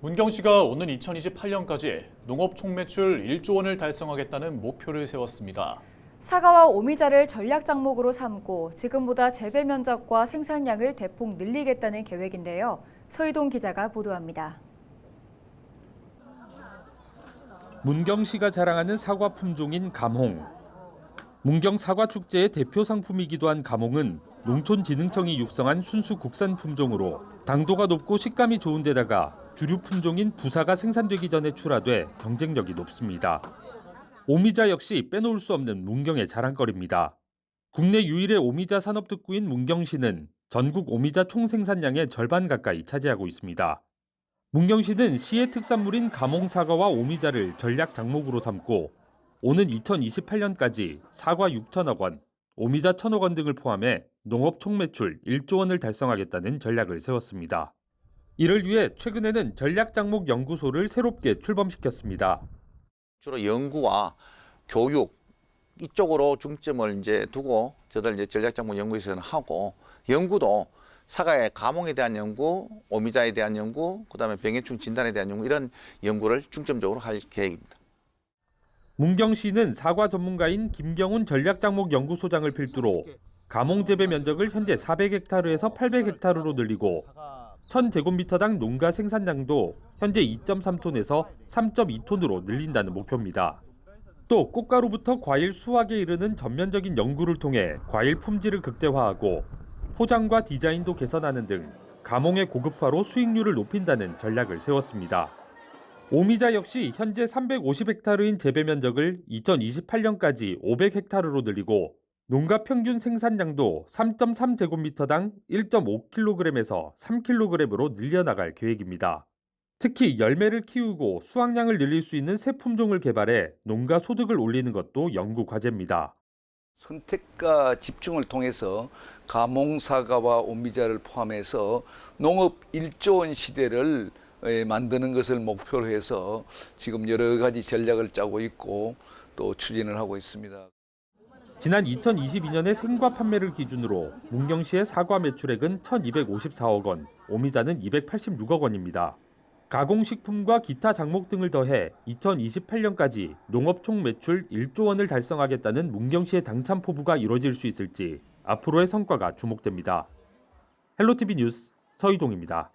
문경시가 오는 2028년까지 농업 총매출 1조 원을 달성하겠다는 목표를 세웠습니다. 사과와 오미자를 전략 작목으로 삼고 지금보다 재배 면적과 생산량을 대폭 늘리겠다는 계획인데요. 서희동 기자가 보도합니다. 문경시가 자랑하는 사과 품종인 감홍. 문경 사과 축제의 대표 상품이기도 한 감홍은 농촌진흥청이 육성한 순수 국산 품종으로 당도가 높고 식감이 좋은 데다가 주류 품종인 부사가 생산되기 전에 출하돼 경쟁력이 높습니다. 오미자 역시 빼놓을 수 없는 문경의 자랑거리입니다. 국내 유일의 오미자 산업 특구인 문경시는 전국 오미자 총 생산량의 절반 가까이 차지하고 있습니다. 문경시는 시의 특산물인 감홍 사과와 오미자를 전략 작목으로 삼고 오는 2028년까지 사과 6천억 원, 오미자 1천억 원 등을 포함해 농업 총매출 1조 원을 달성하겠다는 전략을 세웠습니다. 이를 위해 최근에는 전략 작목 연구소를 새롭게 출범시켰습니다. 주로 연구와 교육 이쪽으로 중점을 이제 두고 저들 이제 전략작물 연구에서는 하고 연구도 사과의 감홍에 대한 연구, 오미자에 대한 연구, 그다음에 병해충 진단에 대한 연구 이런 연구를 중점적으로 할 계획입니다. 문경시는 사과 전문가인 김경훈 전략작목 연구소장을 필두로 감홍 재배 면적을 현재 400헥타르에서 800헥타르로 늘리고 1000제곱미터당 농가 생산량도 현재 2.3톤에서 3.2톤으로 늘린다는 목표입니다. 또 꽃가루부터 과일 수확에 이르는 전면적인 연구를 통해 과일 품질을 극대화하고 포장과 디자인도 개선하는 등 감홍의 고급화로 수익률을 높인다는 전략을 세웠습니다. 오미자 역시 현재 350헥타르인 재배 면적을 2028년까지 500헥타르로 늘리고 농가 평균 생산량도 3.3제곱미터당 1.5kg에서 3kg으로 늘려나갈 계획입니다. 특히 열매를 키우고 수확량을 늘릴 수 있는 새 품종을 개발해 농가 소득을 올리는 것도 연구 과제입니다. 선택과 집중을 통해서 가몽 사과와 오미자를 포함해서 농업 1조 원 시대를 에, 만드는 것을 목표로 해서 지금 여러 가지 전략을 짜고 있고 또 추진을 하고 있습니다. 지난 2022년의 생과 판매를 기준으로 문경시의 사과 매출액은 1,254억 원, 오미자는 286억 원입니다. 가공식품과 기타 작목 등을 더해 2028년까지 농업 총 매출 1조 원을 달성하겠다는 문경시의 당찬 포부가 이루어질 수 있을지 앞으로의 성과가 주목됩니다. 헬로티비 뉴스 서희동입니다.